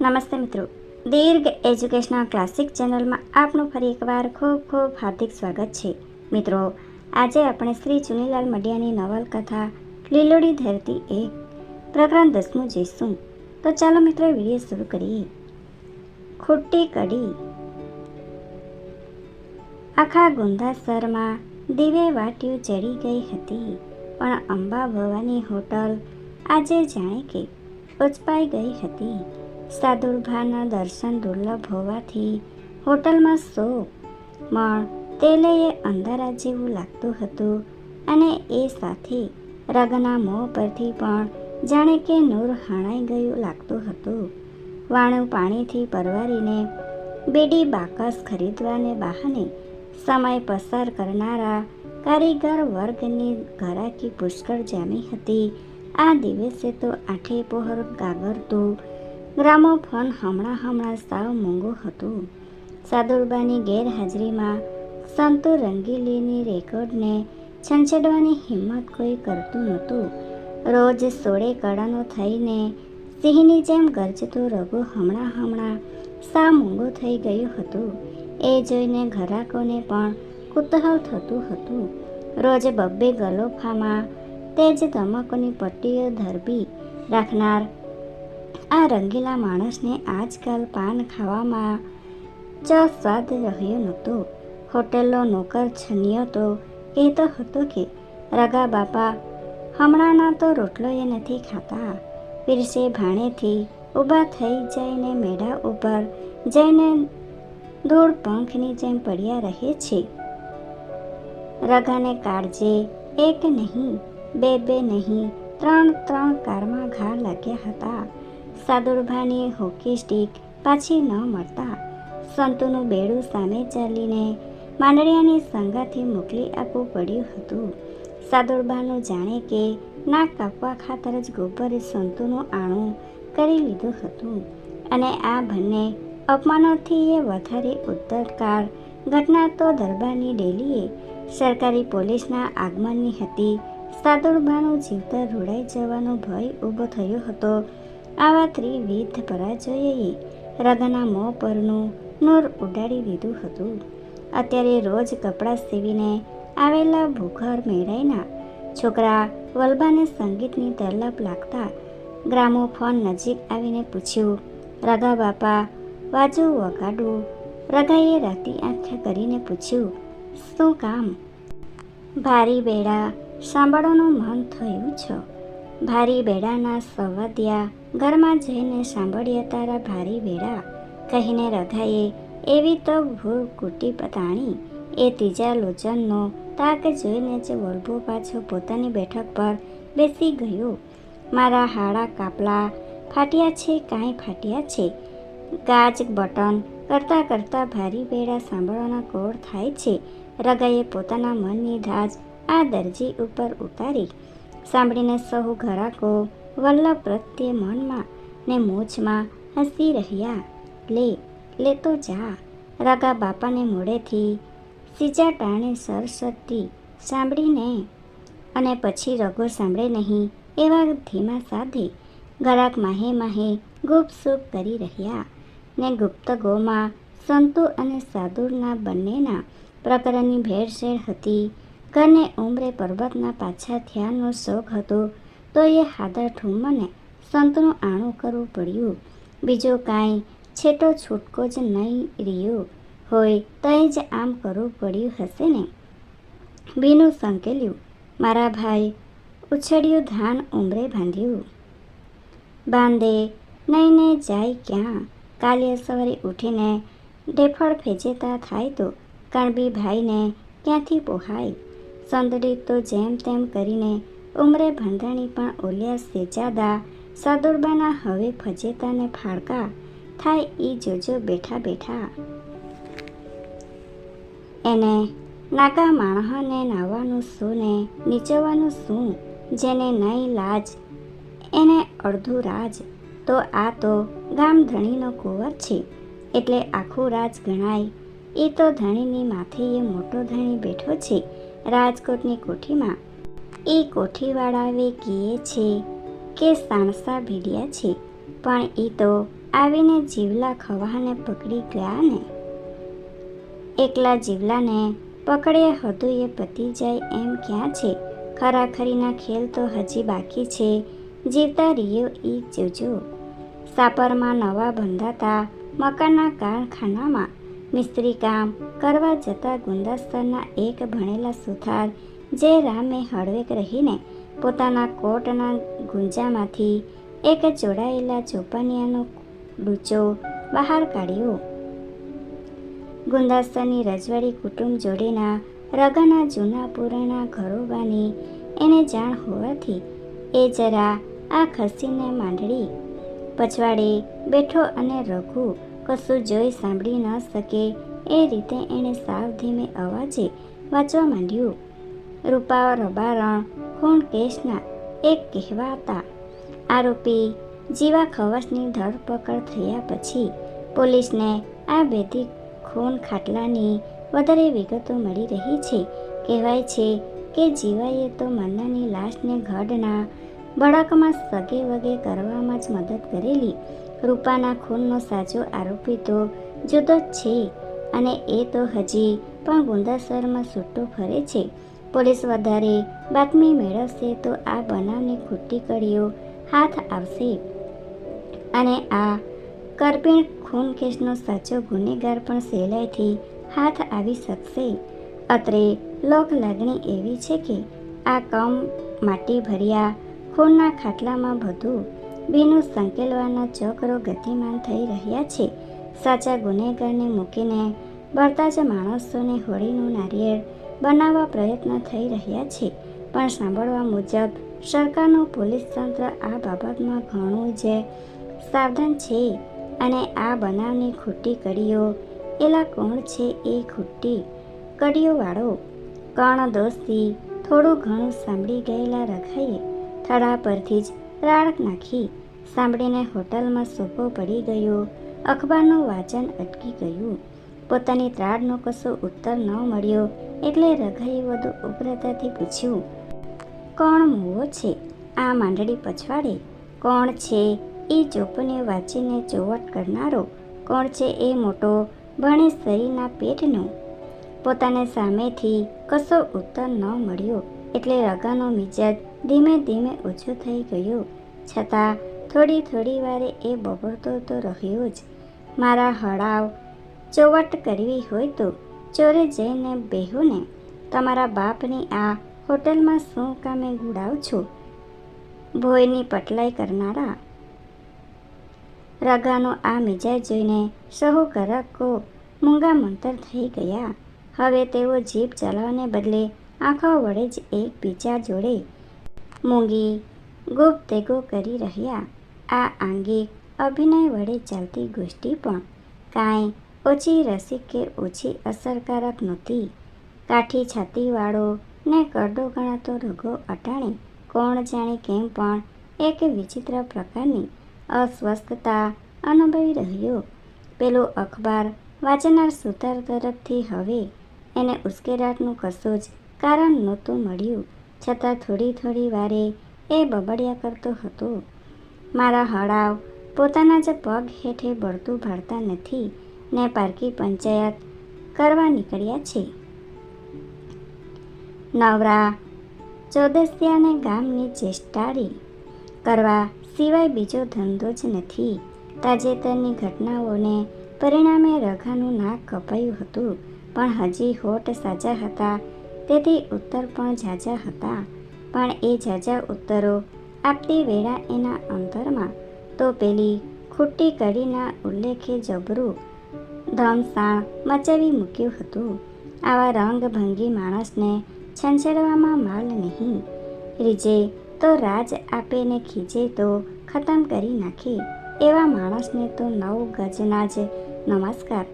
નમસ્તે મિત્રો. દીર્ઘ educational classic ચેનલમાં આપનું ફરી એકવાર ખૂબ ખૂબ હાર્દિક સ્વાગત છે. મિત્રો, આજે આપણે શ્રી ચુનીલાલ મડિયાની નવલકથા લીલોડી ધરતી એક પ્રકરણ દસમું જઈશું. તો ચાલો મિત્રો વીડિયો શરૂ કરીએ. ખોટી કડી. આખા ગુંદાસરમાં દીવે વાટીઓ ચડી ગઈ હતી, પણ અંબા ભવાની હોટલ આજે જાણે કે ઉચપાઈ ગઈ હતી. સાદુરભાના દર્શન દુર્લભ હોવાથી હોટલમાં સો મણ તેલે એ અંધારા જેવું લાગતું હતું અને એ સાથે રગના મોં પરથી પણ જાણે કે નૂર હણાઈ ગયું લાગતું હતું. વાણું પાણીથી પરવારીને બેડી બાકસ ખરીદવાને બહાને સમય પસાર કરનારા કારીગર વર્ગની ઘરાકી પુષ્કળ જામી હતી. આ દિવસે તો આઠે પહોર ગાગરતું ગ્રામોફોન હમણાં હમણાં સાવ મોંઘું હતું. સાદુરબાની ગેરહાજરીમાં સંતો રંગીલીની રેકોર્ડને છંછેડવાની હિંમત કોઈ કરતું નહોતું. રોજ સોળે કડાનો થઈને સિંહની જેમ ગરજતો રઘુ હમણાં હમણાં સાવ મોંઘું થઈ ગયું હતું. એ જોઈને ઘરાકોને પણ કુતૂહલ થતું હતું. રોજ બબ્બે ગલોફામાં તેજ ધમકોની પટ્ટીઓ ધરબી રાખનાર આ રંગીલા માણસને આજકાલ પાન ખાવામાં ચ સ્વાદ રહ્યો નહોતો. હોટેલનો નોકર છન્યો તો કહેતો હતો કે, રગા બાપા, હમણાંના તો રોટલો એ નથી ખાતા. પીરસે ભાણેથી ઊભા થઈ જઈને મેળા ઉપર જઈને ધૂળ પંખની જેમ પડ્યા રહે છે. રગાને કાળજે એક નહીં, બે બે નહીં, ત્રણ ત્રણ કારમાં ઘા લાગ્યા હતા. સાદુરભાની હોકી સ્ટીક પાછી ન મળતા સંતુનું બેડું સામે ચાલીને માંડળિયાની સંગાથી મોકલી આપવું પડ્યું હતું. સાદુરબાનું જાણે કે નાક કાપવા ખાતર જ ગોબરે સંતુનું આણું કરી લીધું હતું અને આ બંને અપમાનોથી એ વધારે ઉત્તરકાળ ઘટના તો દરબારની ડેલીએ સરકારી પોલીસના આગમનની હતી. સાદુરબાનું જીવતર રોડાઈ જવાનો ભય ઊભો થયો હતો. આવા ત્રિવિધ પરાજયે રગના મોં પરનું નૂર ઉડાડી દીધું હતું. અત્યારે રોજ કપડાં સીવીને આવેલા ભૂખર મેળાઈના છોકરા વલ્બાને સંગીતની તરલપ લાગતા ગ્રામોફોન નજીક આવીને પૂછ્યું, રગા બાપા, વાજુ વગાડું. રગાએ રાતી આંખે કરીને પૂછ્યું, શું કામ? ભારી બેડા સાંભળવાનું મન થયું છે? ભારી બેડાના સવદ્યા, ઘરમાં જઈને સાંભળ્યા તારા ભારી બેડા કહીને રઘાએ એવી તો ભૂલ કૂટી પતાણી. એ ત્રીજા લોચનનો તાક જોઈને જ વલ્ભો પાછો પોતાની બેઠક પર બેસી ગયો. મારા હાડા કાપલા ફાટ્યા છે, કાંઈ ફાટ્યા છે. ગાજ બટન કરતાં કરતાં ભારી બેડા સાંભળવાના કોળ થાય છે. રગાએ પોતાના મનની ધાજ આ દરજી ઉપર ઉતારી. સાંભળીને સહુ ઘરાકો વલ્લભ પ્રત્યે મનમાં ને મોજમાં હસી રહ્યા. લે લે તો જા. રાગા બાપાને મોડેથી સીજા ટાણે સરસ્વતી સાંભળીને અને પછી રગો સાંભળે નહીં એવા ધીમા સાથે ગરાક માહે માહે ગુપસુપ કરી રહ્યા ને ગુપ્ત ગોમાં સંતુ અને સાદુરના બંનેના પ્રકરણની ભેળસેળ હતી. ઘરને ઉમરે પર્વતના પાછા ધ્યાનનો શોખ હતો, તો એ હાદર ઠુમ્મને સંતનું આણું કરવું પડ્યું. બીજો કાંઈ છેટો છૂટકો જ નહીં રહ્યો હોય તો જ આમ કરવું પડ્યું હશે ને? બીનું સંકેલ્યું, મારા ભાઈ, ઉછળ્યું ધાન ઉમરે બાંધ્યું. બાંધે નહીં ને જાય ક્યાં? કાલે સવારે ઉઠીને ઢેફળ ફેંચેતા થાય તો, કણબી ભાઈને ક્યાંથી પોહાય? સંદડી તો જેમ તેમ કરીને ઉમરે ભંડાણી પણ ઓલિયા સેજાદા. સાદુરબાના હવે ફજેતાને ફાળકા થાય એ જોજો બેઠા બેઠા. એને નાગા માણસને નાવાનું શું ને નીચવાનું શું? જેને નહીં લાજ, એને અડધું રાજ. તો આ તો ગામ ધણીનો કુંવર છે, એટલે આખું રાજ ગણાય. એ તો ધણીની માથે એ મોટો ધણી બેઠો છે. રાજકોટની કોઠીમાં. એ કોઠીવાળાએ કીએ છે કે સાણસા ભીડ્યા છે, પણ એ તો આવીને જીવલા ખવાને પકડી ગયા ને. એકલા જીવલાને પકડે હતું એ પતી જાય એમ ક્યાં છે? ખરાખરીના ખેલ તો હજી બાકી છે, જીવતા રહ્યો એ જોજો. સાપરમાં નવા બંધાતા મકાનના કારખાનામાં મિસ્ત્રી કામ કરવા જતા ગુંદાસ્તરના એક ભણેલા સુથાર જે રામે હળવેક રહીને પોતાના કોટના ગુંજામાંથી એક જોડાયેલા ચોપાનિયાનો ડૂચો બહાર કાઢ્યો. ગુંદાસ્તરની રજવાડી કુટુંબ જોડેના રગાના જૂના પુરાણા ઘરોબાની એને જાણ હોવાથી એ જરા આ ખસીને માંડળી. પછવાડે બેઠો અને રઘુ કશું જોઈ સાંભળી ન શકે. એ રીતે એણે સાવ ધીમે અવાજે વાંચવા માંડ્યું. રૂપા રબારણ ખૂન કેસના એક કહેવાતા આરોપી જીવા ખવાસની ધરપકડ થયા પછી પોલીસને આ બેધી ખૂન ખાટલાની વધારે વિગતો મળી રહી છે. કહેવાય છે કે જીવાએ તો મન્નાની લાશને ગઢના બળકમાં સગે વગે કરવામાં જ મદદ કરેલી રૂપાના ખૂનનો સાચો આરોપી તો જુદો જ છે અને એ તો હજી પણ ગુંદાસરમાં છૂટો ફરે છે. પોલીસ વધારે બાતમી મેળવશે તો આ બનાવની ખોટી કડીઓ હાથ આવશે. અને આ કરપીણ ખૂન કેસનો સાચો ગુનેગાર પણ સહેલાઈથી હાથ આવી શકશે. અત્રે લોક લાગણી એવી છે કે આ કમ માટી ભર્યા ખૂનના ખાટલામાં બધું ભીનું સંકેલવાના ચક્રો ગતિમાન થઈ રહ્યા છે. સાચા ગુનેગારને મૂકીને બળતા જ માણસોને હોળીનું નારિયેળ બનાવવા પ્રયત્ન થઈ રહ્યા છે. પણ સાંભળવા મુજબ, સરકારનું પોલીસ તંત્ર આ બાબતમાં ઘણું જ સાવધાન છે અને આ બનાવની ખોટી કડીઓ, એલા કોણ છે એ ખોટી કડીઓવાળો કણ દોસ્તી થોડું ઘણું સાંભળી ગયેલા રખાઈએ, થડા પરથી જ રાડક નાખી સાંભળીને હોટલમાં સોફો પડી ગયો. અખબારનું વાંચન અટકી ગયું. પોતાની ત્રાડનો કશો ઉત્તર ન મળ્યો. એટલે રઘાએ વધુ ઉગ્રતાથી પૂછ્યું, કોણ મૂવો છે? આ માંડળી પછવાડે? કોણ છે? એ ચોપને વાંચીને ચોવટ કરનારો? કોણ છે એ મોટો? ભણે શરીરના પેટનો? પોતાને સામેથી કશો ઉત્તર ન મળ્યો. એટલે રગાનો મિજાજ ધીમે ધીમે ઓછો થઈ ગયો. છતાં થોડી થોડી વારે એ બબડતો તો રહ્યો જ. મારા હળાવ ચોવટ કરવી હોય તો ચોરે જઈને બેહુને તમારા બાપની આ હોટલમાં શું કામે ગુડાવ છો? ભોયની પટલાઈ કરનારા. રગાનો આ મિજાજ જોઈને સહુ કરકો મૂંગા મંતર થઈ ગયા. હવે તેઓ જીભ ચલાવવાને બદલે આંખો વડે જ એકબીજા જોડે મૂંગી ગુપ્તેગો કરી રહ્યા. આ અંગે અભિનય વડે ચાલતી ગોષ્ઠી પણ કાંઈ ઓછી રસિક કે ઓછી અસરકારક નહોતી કાઠી છાતીવાળો ને કરડો ગણાતો રઘો અટાણે કોણ જાણે કેમ પણ એક વિચિત્ર પ્રકારની અસ્વસ્થતા અનુભવી રહ્યો. પેલો અખબાર વાંચનાર સુતાર તરફથી હવે એને ઉશ્કેરાટનું કશું જ કારણ નહોતું મળ્યું. છતાં થોડી થોડી વારે એ બબડ્યા કરતો હતો. મારા હળાવ પોતાના જ પગ હેઠે બળતું ભાળતા નથી ને પારકી પંચાયત કરવા નીકળ્યા છે. નવરા ચોદસિયાને ગામની ચેષ્ટારી કરવા સિવાય બીજો ધંધો જ નથી. તાજેતરની ઘટનાઓને પરિણામે રઘાનું નાક કપાયું હતું, પણ હજી હોઠ સાજા હતા. તેથી ઉત્તર પણ ઝાઝા હતા. પણ એ ઝાઝા ઉત્તરો આપતી વેળા એના અંતરમાં તો પેલી ખૂટી કડીના ઉલ્લેખે જબરું ધમસાણ મચાવી મૂક્યું હતું. આવા રંગભંગી માણસને છંછેડવામાં માલ નહીં. રીજે તો રાજ આપે ને ખીજે તો ખતમ કરી નાખે. એવા માણસને તો નવ ગજના જ નમસ્કાર.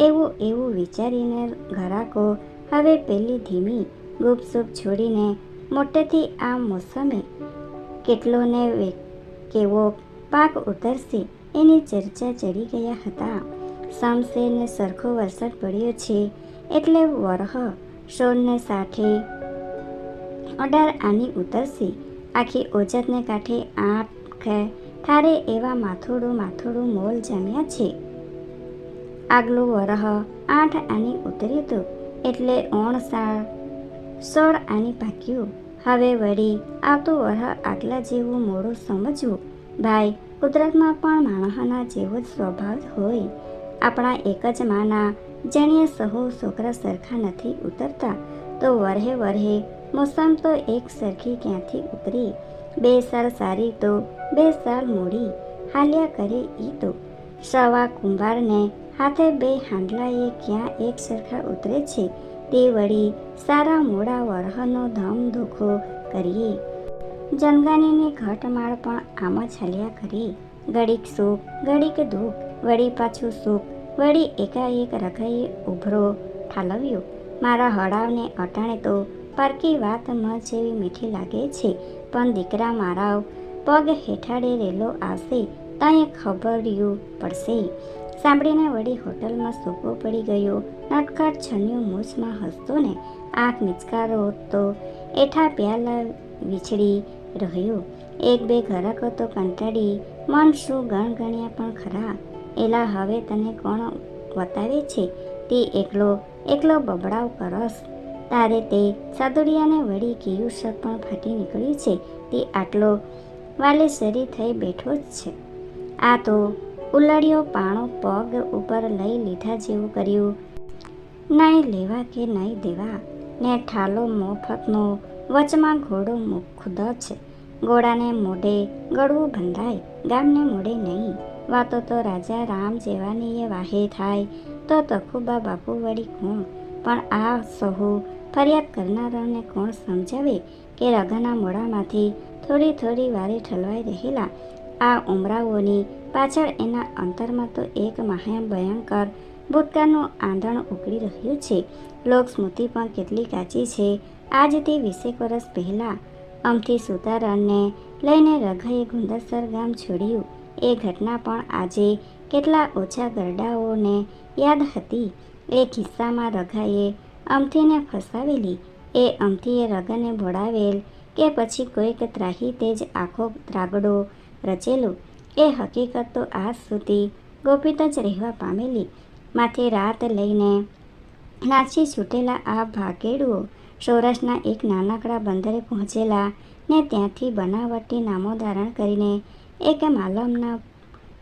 એવું એવું વિચારીને ઘરાકો હવે પેલી ધીમી ગુપસુપ છોડીને મોટેથી આ મોસમે કેટલોને કેવો પાક ઉતરશે એની ચર્ચા ચડી ગયા હતા. સમશેરને સરખો વરસાદ પડ્યો છે એટલે વરહ સોળને સાઠે અઢાર આની ઉતરશે. આખી ઓજતને કાંઠે આંખ ઠારે એવા માથોડું માથોડું મોલ જમ્યા છે. આગલું વરહ આઠ આની ઉતર્યું હતું એટલે ઓણ સાળ સોળ આની પાક્યું. હવે વળી આવતું વરહ આગલા જેવું મોડું સમજવું. ભાઈ, કુદરતમાં પણ માણસના જેવો જ સ્વભાવ હોય. આપણા એક જ માના, જેણીએ સહુ છોકરા સરખા નથી ઉતરતા. તો વરહે વરહે મોસમ તો એક સરખી ક્યાંથી ઉતરી બે સાલ સારી તો બે સાલ મોડી. હાલ્યા કરે એ તો. સવા કુંભારને હાથે બે હાંડલાએ ક્યાં એક સરખા ઉતરે છે? તે વળી સારા મોડા વરહનો ધમ ધોખો કરીએ. જનગાનીની ઘટમાળ પણ આમ જ કરીએ કરી. ઘડીક સુખ, ઘડીક દુઃખ, વળી પાછું સુખ, વળી એકાએક રઘાઈએ ઉભરો ઠાલવ્યો. મારા હળાવને અટાણે તો પરકી વાત મ જેવી મીઠી લાગે છે. પણ દીકરા મારા પગ હેઠાડે રેલો આવશે, ત્યાં ખબર્યું પડશે. સાંભળીને વળી હોટલમાં સોપો પડી ગયો. નટખટ છન્યું મૂછમાં હસતો ને આંખ મિચકારો તો એઠા પ્યાલા વિછડી રહ્યો. એક બે ઘરાકો તો કંટાળી, મન શું ગણગણ્યા પણ ખરા. એલા, હવે તને કોણ વતાવે છે? તે એકલો એકલો બબડાવ કરસ. તારે તે સાદુડિયાને વળી કિયુસક પણ ફાટી નીકળ્યું છે. તે આટલો વાલેસરી થઈ બેઠો જ છે. આ તો ઉલાળ્યો પાણો પગ ઉપર લઈ લીધા જેવું કર્યું. નહીં લેવા કે નહીં દેવા? ને ઠાલો મોફતનો, વચમાં ઘોડો મુખુદ જ ઘોડાને મોઢે ગળવું બંધાય, ગામને મોઢે નહીં. વાતો તો રાજા રામ જેવાનીએ વાહે થાય. તો તખુબા બાપુ વળી કોણ? પણ આ સહુ ફરિયાદ કરનારાને કોણ સમજાવે? કે રઘાના મોઢામાંથી થોડી થોડી વારે ઠલવાઈ રહેલા આ ઉમરાઓની પાછળ એના અંતરમાં તો એક મહાન ભયંકર ભૂતકાળનું આંધણ ઉકળી રહ્યું છે. લોકસ્મૃતિ પણ કેટલી કાચી છે. આજથી વીસેક વર્ષ પહેલાં અમથી સુતારણને લઈને રઘાએ ગુંદરસર ગામ છોડ્યું. એ ઘટના પણ આજે કેટલા ઓછા ગરડાઓને યાદ હતી. એ કિસ્સામાં રઘાએ અમથીને ફસાવેલી. એ અમથીએ રઘાને ભોળાવેલ કે પછી કોઈક ત્રાહી તેજ આખો ત્રાગડો રચેલો. એ હકીકત તો આજ સુધી ગોપિત જ રહેવા પામેલી. માથે રાત લઈને નાસી છૂટેલા આ ભાગેડુઓ સૌરાષ્ટ્રના એક નાનકડા બંદરે પહોંચેલા ને ત્યાંથી બનાવટી નામો ધારણ કરીને એક માલમના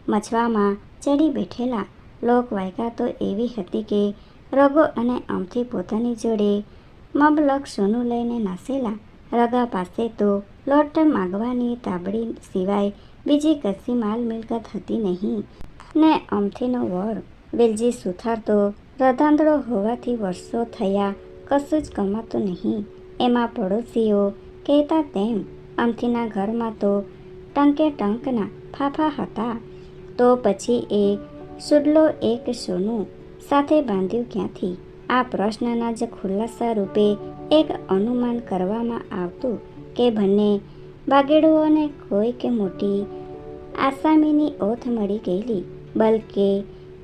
મછવામાં ચડી બેઠેલા. લોકવાયકા તો એવી હતી કે રગો અને અમથી પોતાની જોડે મબલક સોનું લઈને નાસેલા. રગા પાસે તો લોટ માગવાની તાબડી સિવાય બીજી કશી માલ મિલકત હતી નહીં. ને અમથીનો વર. વેલજી સુથાર તો હોવાથી વર્ષો થયા, કશું જ કમાતું નહીં. એમાં પડોશીઓ કહેતા તેમ અમથીના ઘરમાં તો ટંકે ટંકના ફાફા હતા. તો પછી એ સુડલો એક સોનું સાથે બાંધ્યું ક્યાંથી? આ પ્રશ્નના જ ખુલાસા રૂપે એક અનુમાન કરવામાં આવતું કે બંને બાગેડુઓને કે મોટી આસામીની ઓથ મળી ગયેલી, બલકે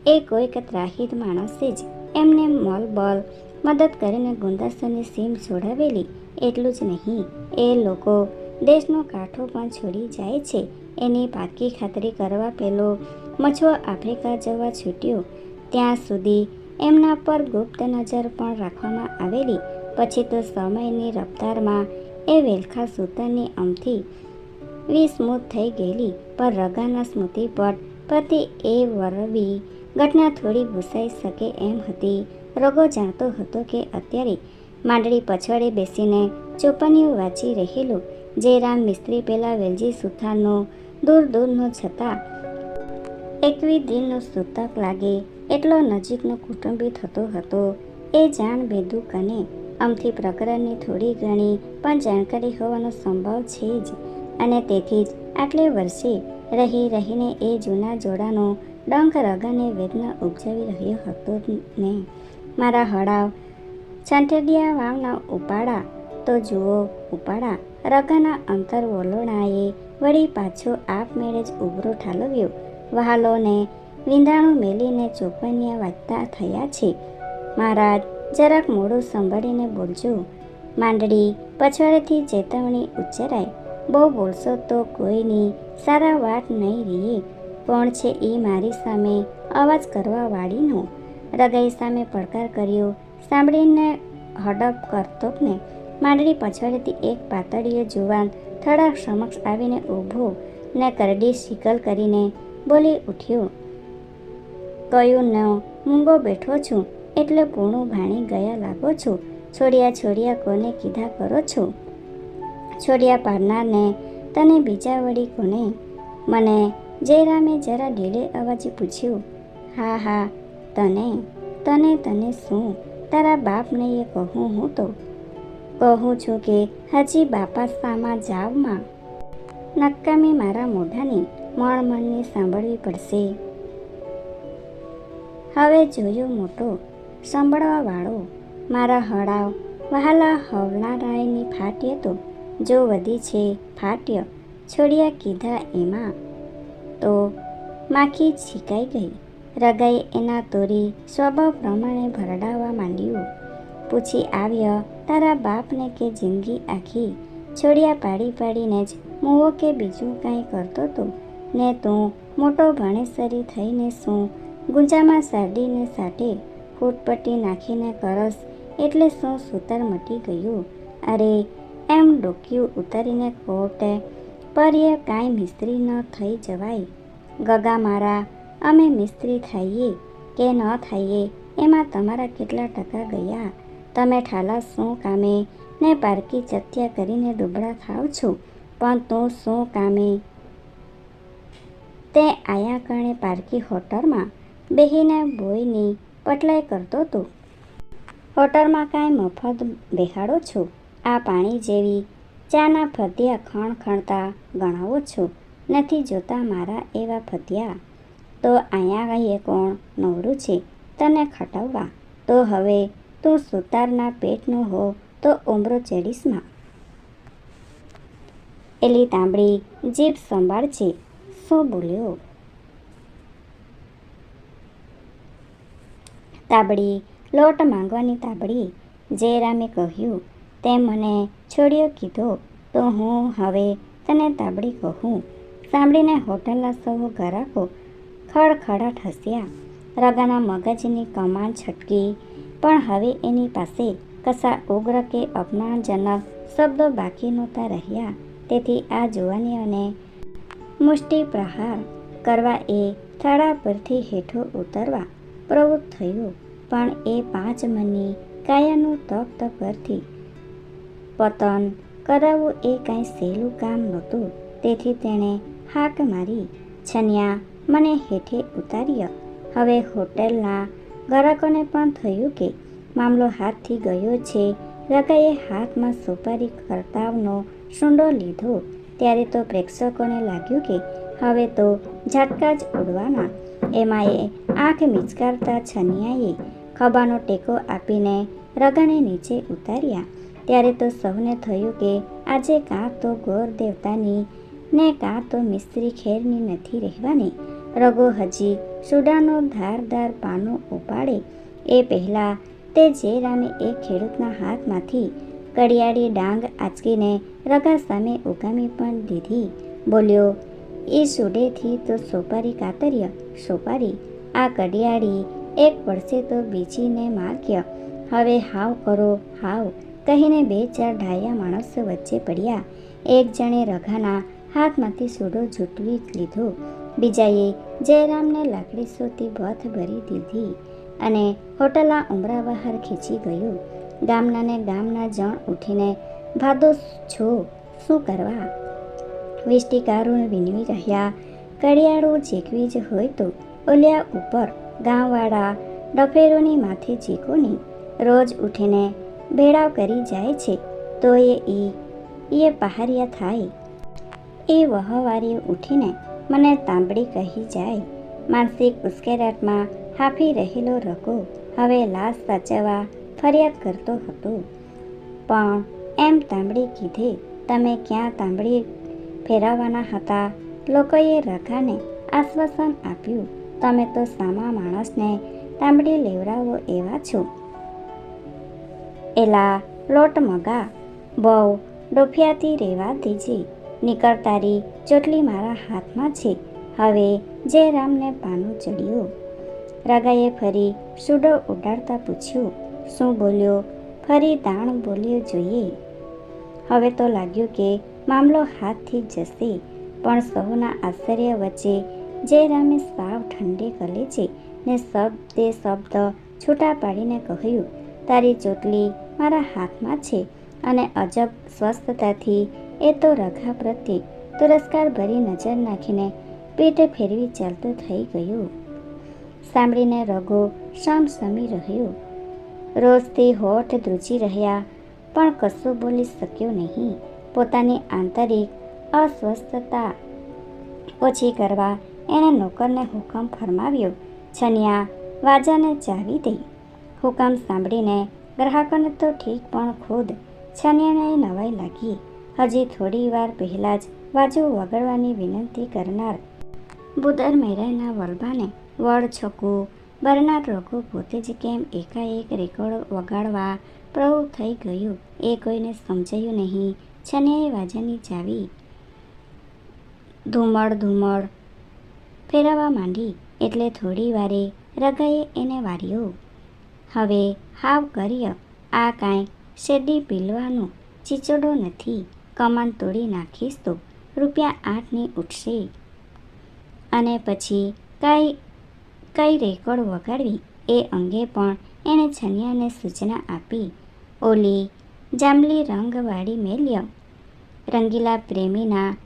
એ કોઈક ત્રાહિત માણસે જ એમને મોલબોલ મદદ કરીને ગુંદસ્તોની સીમ છોડાવેલી એટલું જ નહીં. એ લોકો દેશનો કાંઠો પણ છોડી જાય છે. એની પાકી ખાતરી કરવા પેલો મછો આફ્રિકા જવા છૂટ્યો. ત્યાં સુધી એમના પર ગુપ્ત નજર પણ રાખવામાં આવેલી. પછી તો સમયની રફતારમાં એ વેલખા સૂતરની અમથી વિસ્મૃત થઈ ગયેલી. પર રગાના સ્મૃતિપટ પરથી એ વરવી ઘટના થોડી ભૂસાઈ શકે એમ હતી. રગો જાણતો હતો કે અત્યારે માંડળી પછવાડે બેસીને ચોપનિયું વાંચી રહેલું. જયરામ મિસ્ત્રી પેલા વેલજી સુથારનો, દૂર દૂરનો છતાં એકવી દિલનો સૂતક લાગે. એટલો નજીકનો કુટુંબી થતો હતો. એ જાણ બેદુક કને અમથી પ્રકરણની થોડી ઘણી પણ જાણકારી હોવાનો સંભવ છે જ. અને તેથી જ આટલે વર્ષે રહી રહીને એ જૂના જોડાનો ડંખ રગાને વેદના ઉપજાવી રહ્યો હતો ને. મારા હળાવ છંટેડિયા વાવના ઉપાડા તો જુઓ, ઉપાડા રગાના અંતર વલોણાએ વળી પાછો આપમેળે જ ઉભરો ઠાલવ્યો. વહાલોને વિંધાણું મેલીને ચોપનિયા વાંચતા થયા છે, મહારાજ જરાક મોડું સંભાળીને બોલજો. માંડળી, પછવાડેથી ચેતવણી ઉચ્ચરાય. બહુ બોલશો તો કોઈની સારા વાત નહીં રહીએ. કોણ છે એ મારી સામે અવાજ કરવા વાળીનો? હૃદય સામે પડકાર કર્યો, સાંભળીને હડપ કરતો ને માંડળી પછવાડેથી એક પાતળીયો જુવાન થડા સમક્ષ આવીને ઊભો ને કરડી શિકલ કરીને બોલી ઉઠ્યો. કયું ન મૂંગો બેઠો છું. એટલે પૂણું ભાણી ગયા લાગો છો. છોડિયા છોડિયા કોને કીધા કરો છો? છોડિયા પાડનારને તને બીજા વળી કોને? મને જયરામે જરા ઢીલે અવાજે પૂછ્યું, હા હા, તને તને તને શું? તારા બાપને એ કહું હું તો. કહું છું કે હજી બાપા સામા જાવમાં નક્કામી મારા મોઢાની મણ મણની સાંભળવી પડશે. હવે જોયો મોટો સાંભળવા વાળો મારા હળાવ, વહાલા હવનારાયની ફાટ્ય તો જો વધી છે ફાટ્ય, છોડ્યા કીધા એમાં. તો માખી છીકાઈ ગઈ. રગાઈ એના તોરી સ્વભાવ પ્રમાણે ભરડાવવા માંડ્યું. પૂછી આવ્યા, તારા બાપને કે જિંદગી આખી? છોડિયા પાડી પાડીને જ મૂવો કે બીજું કાંઈ કરતો તો? ને તું મોટો ભણેસરી થઈને શું ગુંજામાં સાડીને સાટે? ફૂટપટ્ટી નાખીને કરસ એટલે શું સૂતર મટી ગયું? અરે, એમ ડોક્યું ઉતારીને કોર્ટે પર્ય કાંઈ મિસ્ત્રી ન થઈ જવાય. ગગા મારા, અમે મિસ્ત્રી થઈએ કે ન થઈએ, એમાં તમારા કેટલા ટકા ગયા? તમે ઠાલા શું કામે ને પારકી ચત્યા કરીને ડૂબળા થાવ છો? પણ તું શું કામે? તે આયા કણે પારકી હોટલમાં બેહીને બોયની પટલાઈ કરતો હતો. હોટલમાં કાંઈ મફત બેહાડો છો? આ પાણી જેવી ચાના ફતિયા ખણ ખણતા ગણાવો છો? નથી જોતા મારા એવા ફતિયા? તો અહીંયા કહીએ કોણ નવરું છે? તને ખટાવવા. તો હવે તું સુતારના પેટનો હો, તો ઉમરો ચડીશમાં. એલી તાંબડી જીભ સંભાળજે શું બોલ્યો? તાબડી, લોટ માંગવાની તાબડી, જયરામે કહ્યું તે મને છોડ્યો કીધો, તો હું હવે તને તાબડી કહું. સાંભળીને હોટલના સૌ ગ્રાહકો ખડખડાટ હસ્યા. રગાના મગજની કમાન છટકી, પણ હવે એની પાસે કશા ઉગ્ર કે અપમાનજનક શબ્દો બાકી નહોતા રહ્યા. તેથી આ જુવાનીઓને મુષ્ટિ પ્રહાર કરવા એ થડા પરથી હેઠો ઉતરવા પ્રવૃત્ત થયો, પણ એ પાંચ મનની કાયાનું તપ્ત પરથી પતન કરાવવું એ કાંઈ સહેલું કામ નહોતું, તેથી તેણે હાક મારી, છન્યા, મને હેઠે ઉતાર્યા. હવે હોટેલના ગ્રાહકોને પણ થયું કે મામલો હાથથી ગયો છે. રગાએ હાથમાં સુપારી કરતાવનો સુંડો લીધો. ત્યારે તો પ્રેક્ષકોને લાગ્યું કે હવે તો ઝાટકા જ ઉડવાના એમાં એ આંખ મિચકારતા છનિયાએ ખભાનો ટેકો આપીને રગાને નીચે ઉતાર્યા. ત્યારે તો સૌને થયું કે આજે કાં તો ગોર દેવતાની ને કાં તો મિસ્ત્રી ખેરની નથી રહેવાની. રગો હજી સુડાનો ધારદાર પાનો ઉપાડે. એ પહેલાં તે જયરામે એ ખેડૂતના હાથમાંથી કડિયાળી ડાંગ આંચકીને રગા સામે ઉગામી પણ દીધી. બોલ્યો એ સુડેથી તો સોપારી કાતર્ય, સોપારી, આ કડિયાળી, એક પડશે તો બીજીને માગ્ય. હવે હાવ કરો, હાવ, કહીને બે ચાર ઢાયા માણસો વચ્ચે પડ્યા. એક જણે રઘાના હાથમાંથી સૂડો ઝૂંટવી લીધો. બીજાએ જયરામને લાકડી સોતી બથ ભરી દીધી અને હોટલા ઉમરા બહાર ખેંચી ગયું. ગામનાને ગામના જણ ઉઠીને, ભાદો છો, શું કરવા? વિષ્ટિકારો વિનવી રહ્યા. કડિયાળું ચીકવી જ હોય તો ઓલિયા ઉપર ગામવાળા ડફેરોની માથે ચીકુની રોજ ઉઠીને ભેળાવ કરી જાય છે, તો એ ઈ એ પહારિયા થાય. એ વહવારી ઉઠીને મને તાંબડી કહી જાય, માનસિક ઉશ્કેરાટમાં હાફી રહેલો રકો હવે લાશ સાચવવા ફરિયાદ કરતો હતો. પણ એમ તાંબડી કીધે, તમે ક્યાં તાંબડી ફેરવવાના હતા. લોકોએ રઘાને આશ્વાસન આપ્યું, તમે તો સામા માણસને તાંબડી લેવડાવો એવા છો. એલા લોટ મગા, બહુ ડોફિયાથી રહેવા દીજી, નીકળ તારી ચોટલી મારા હાથમાં છે, હવે જય રામને પાનું ચડ્યું. રગાએ ફરી સુડો ઉડાડતા પૂછ્યું, શું બોલ્યો? ફરી દાણ બોલ્યો, જોઈએ. હવે તો લાગ્યું કે મામલો હાથથી જશે. પણ સૌના આશ્ચર્ય વચ્ચે જયરામે સાવ ઠંડી કલેજે ને શબ્દે શબ્દ છૂટા પાડીને કહ્યું, તારી ચોટલી મારા હાથમાં છે અને અજબ સ્વસ્થતાથી એ તો રઘા પ્રત્યે તિરસ્કાર ભરી નજર નાખીને પીઠ ફેરવી ચાલતું થઈ ગયું. સાંભળીને રઘો સમસમી રહ્યો. રોજથી હોઠ ધ્રુજી રહ્યા, પણ કશું બોલી શક્યો નહીં. પોતાની આંતરિક અસ્વસ્થતા ઓછી કરવા એણે નોકરને હુકમ ફરમાવ્યો. છનિયા વાજાને ચાવી દઈ. હુકમ સાંભળીને ગ્રાહકોને તો ઠીક પણ ખુદ છનિયાને નવાઈ લાગી. હજી થોડી વાર પહેલાં જ વાજો વગાડવાની વિનંતી કરનાર બુદર મેરાયના વલભાને વડ છકું બરનાર રઘુ પોતે જ કેમ એકાએક રેકોર્ડ વગાડવા પ્રવૃત્ત થઈ ગયું. એ કોઈને સમજાયું નહીં. છનિયાએ વાજાની ચાવી ધૂમડ ધૂમડ ફેરવવા માંડી. એટલે થોડી વારે રગાએ એને વાર્યો. હવે હાવ કર્ય. આ કાંઈ શેરડી પીલવાનું ચીચડો નથી. કમાન તોડી નાખીશ તો રૂપિયા આઠની ઉઠશે. અને પછી કાંઈ, કઈ રેકોર્ડ વગાડવી એ અંગે પણ એણે છનિયાને સૂચના આપી. ઓલી જાંબલી રંગવાળી મેલ્ય રંગીલા પ્રેમીના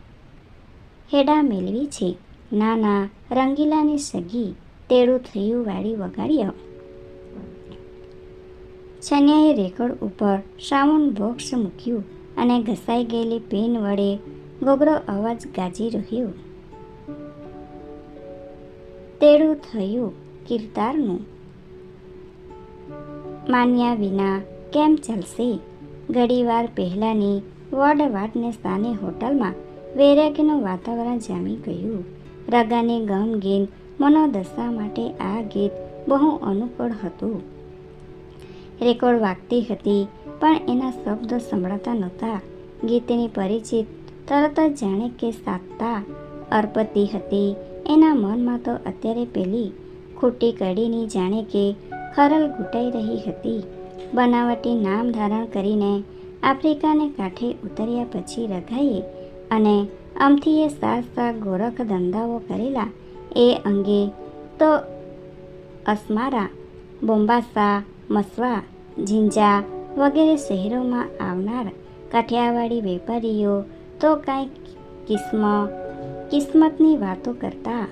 હેડા મેળવી છે. નાના રંગીલાની સગી તેડું થયું વાળી વગાડ્યો. છન્યાએ રેકોર્ડ ઉપર સાઉન્ડ બોક્સ મૂક્યું અને ઘસાઈ ગયેલી પેન વડે ગોગરો અવાજ ગાજી રહ્યો. તેડું થયું કીર્તારનું. માન્યા વિના કેમ ચાલશે? ઘડીવાર પહેલાંની વડવાટને સ્થાને હોટલમાં વૈરાગ્યનું વાતાવરણ જામી ગયું. રગાની ગમગીન મનોદશા માટે આ ગીત બહુ અનુકૂળ હતું. રેકોર્ડ વાગતી હતી, પણ એના શબ્દો સંભળાતા નહોતા. ગીતની પરિચિત તરત જ જાણે કે સાતતા અર્પતી હતી. એના મનમાં તો અત્યારે પેલી ખોટી કડીની જાણે કે ખરલ ઘૂંટાઈ રહી હતી. બનાવટી નામ ધારણ કરીને આફ્રિકાને કાંઠે ઉતર્યા પછી રઘાઈએ અને અમથીએ સાત સાત ગોરખ ધંધાઓ કરેલા એ અંગે તો અસ્મારા, બોમ્બાસા, મસવા ઝીંઝા વગેરે શહેરોમાં આવનાર કાઠિયાવાડી વેપારીઓ તો કાંઈ કિસ્મ, કિસ્મતની વાતો કરતા.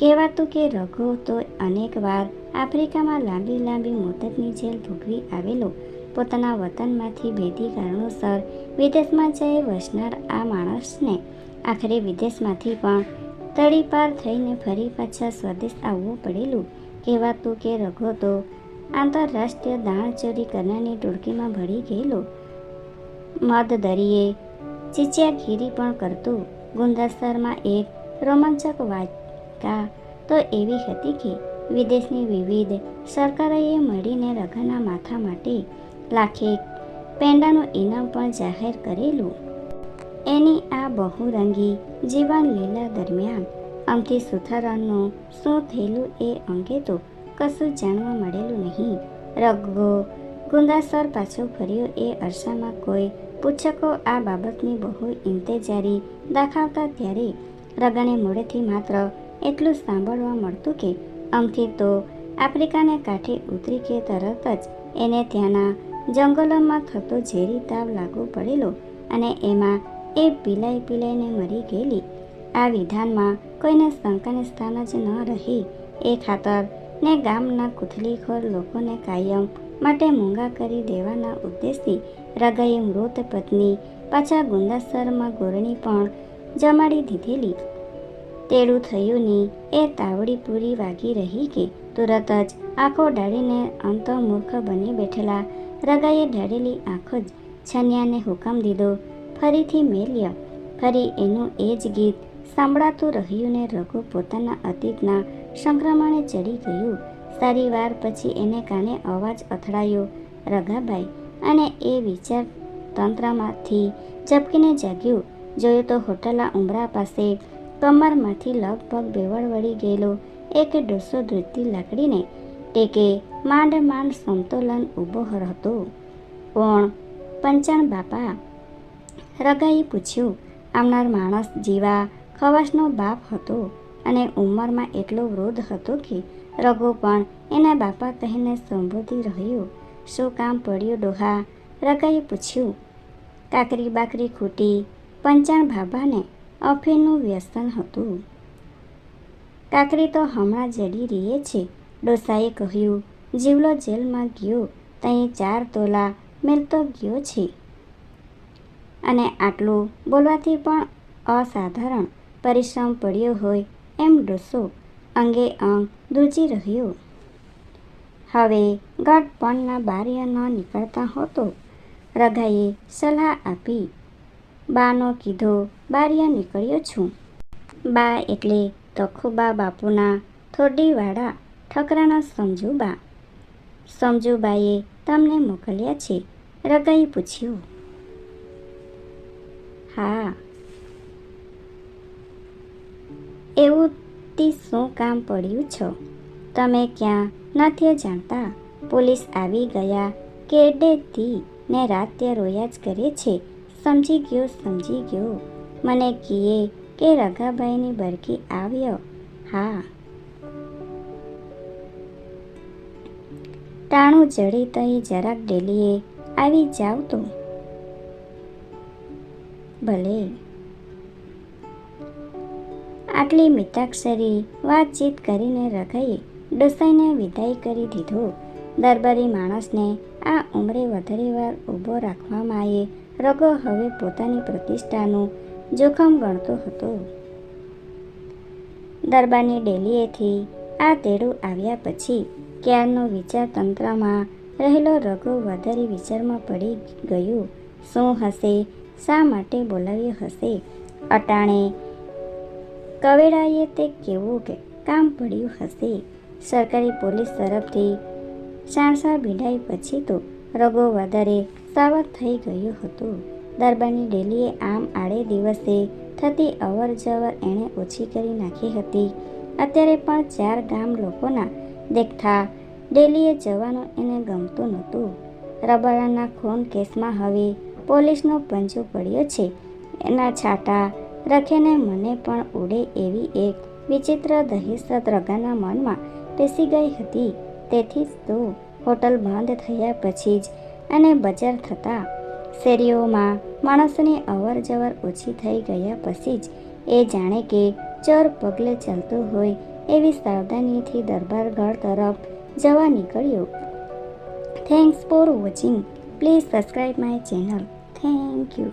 કહેવાતું કે રઘુ તો અનેકવાર આફ્રિકામાં લાંબી લાંબી મુદતની જેલ ભોગવી આવેલો. પોતાના વતનમાંથી ભેદી કારણોસર વિદેશમાં જઈ વસનાર આ માણસને આખરે વિદેશમાંથી પણ તડીપાર થઈને ફરી પાછા સ્વદેશ આવવું પડેલું. કહેવાતું કે રઘો તો આંતરરાષ્ટ્રીય દાણચોરી કરનારની ટોળકીમાં ભળી ગયેલો. મદ દરિયે ચીચિયાગીરી પણ કરતું. ગુંદાસરમાં એક રોમાંચક વાયકા તો એવી હતી કે વિદેશની વિવિધ સરકારોએ મળીને રઘાના માથા માટે લાખેક પેંડાનું ઇનામ પણ જાહેર કરેલું. એની આ બહુરંગી જીવન લીલા દરમિયાન અમથી સુથારાનું શું થયેલું એ અંગે તો કશું જાણવા મળેલું નહીં. રઘો ગુંદાસર પાછો ફર્યો એ અરસામાં કોઈ પૂછકો આ બાબતની બહુ ઇંતેજારી દાખવતા ત્યારે રગાને મોડેથી માત્ર એટલું સાંભળવા મળતું કે અમથી તો આફ્રિકાને કાંઠે ઉતરી કે તરત જ એને ત્યાંના જંગલોમાં થતો ઝેરી તાવ લાગુ પડેલો અને એમાં એ પીલાઈ પીલાઈને મરી ગયેલી. આ વિધાનમાં કોઈને શંકાને સ્થાન જ ન રહી. એ ખાતર ને ગામના કુથલીખોર લોકોને કાયમ માટે મૂંગા કરી દેવાના ઉદ્દેશથી રગાઈ મૃત પત્ની પાછા ગુંદાસરમાં ગોરણી પણ જમાડી દીધેલી. તેડું નહીં. એ તાવડી પૂરી વાગી રહી કે તુરત જ આંખો ડાળીને અંતમૂર્ખ બની બેઠેલા રગાએ ઢાળેલી આંખો જ છન્યાને હુકમ દીધો. ફરીથી મેલ્ય. ફરી એનું એ જ ગીત સાંભળાતું રહ્યું ને રઘુ પોતાના અતીતના સંક્રમણે ચડી ગયું. સારી વાર પછી એને કાને અવાજ અથડાયો. રઘાભાઈ, અને એ વિચાર તંત્રમાંથી ઝપકીને જાગ્યું. જોયું તો હોટલના ઉમરા પાસે કમરમાંથી લગભગ બેવડ વળી ગયેલો એક ડોસો ધ્રુજતી લાકડીને ટેકે માંડ માંડ સમતોલન ઊભો હતો. કોણ? પંચાણ બાપા. રગાઈ પૂછ્યું, આવનાર માણસ જીવા ખવાસનો બાપ હતો અને ઉંમરમાં એટલો વૃદ્ધ હતો કે? રઘુ પણ એના બાપા કહીને સંબોધી રહ્યો. શું કામ પડ્યું ડોહા? રગાઈ પૂછ્યું. કાકરી બાકરી ખૂટી. પંચાણ બાબાને અફીણનું વ્યસન હતું. કાકરી તો હમણાં જડી રહી છે, ડોસાએ કહ્યું. જીવલો જેલમાં ગયો ત્યાં ચાર તોલા મેલતો ગયો છે. અને આટલું બોલવાથી પણ અસાધારણ પરિશ્રમ પડ્યો હોય એમ ડોસો અંગે અંગ ધ્રુજી રહ્યો. હવે ગઢ પણના બારીએ ન નીકળતા હતો રઘાએ સલાહ આપી. બાનો કીધો બારીયા નીકળ્યો છું. બા એટલે તખુબા બાપુના થોડીવાળા ઠકરાના સમજુબા. સમજુબાએ તમને મોકલ્યા છે. રગાઈ પૂછ્યું. હા. એવું તે શું કામ પડ્યું છો? તમે ક્યાં નથી જાણતા? પોલીસ આવી ગયા કેડેથી ને રાતે રોયા જ કરે છે. સમજી ગયો સમજી ગયો. મને કીએ કે રઘાભાઈની બરકી આવ્યો. હા. ટાણું જડી તઈ જરાક ડેલીએ, આવી જાવ તો. ભલે. આટલી મિતાક્ષરી વાતચીત કરીને રઘાઈ ડોસાઈને વિદાય કરી દીધો. દરબારી માણસને આ ઉંમરે વધારે વાર ઊભો રાખવામાં આવે રઘો હવે પોતાની પ્રતિષ્ઠાનું જોખમ ગણતો હતો. દરબારની ડેલીએથી આ તેડું આવ્યા પછી ક્યારનો વિચાર તંત્રમાં રહેલો રઘુ વધારે વિચારમાં પડી ગયું, શું હશે, શા માટે બોલાવ્યો હશે? અટાણે કવેરાએ તે કેવું કે કામ પડ્યું હશે? સરકારી પોલીસ તરફથી સાણસા ભીડાઈ પછી તો રઘો વધારે સાવધ થઈ ગયો હતો. દરબારની ડેલીએ આમ આડે દિવસે થતી અવર જવર એણે ઓછી કરી નાખી હતી. અત્યારે પણ ચાર ગામ લોકોના દેખતા ડેલીએ જવાનું એને ગમતું નહોતું. રબારાના ખૂન કેસમાં હવે પોલીસનો પંજો પડ્યો છે. એના છાટા રખેને મને પણ ઉડે એવી એક વિચિત્ર દહેશત રગાના મનમાં પેસી ગઈ હતી. તેથી જ તો હોટલ બંધ થયા પછી જ અને બજાર થતાં શેરીઓમાં માણસોની અવર જવર ઓછી થઈ ગયા પછી જ એ જાણે કે ચોર પગલે ચાલતું હોય એવી સાવધાનીથી દરબારગઢ તરફ જવા નીકળ્યો. Thanks for watching please subscribe my channel thank you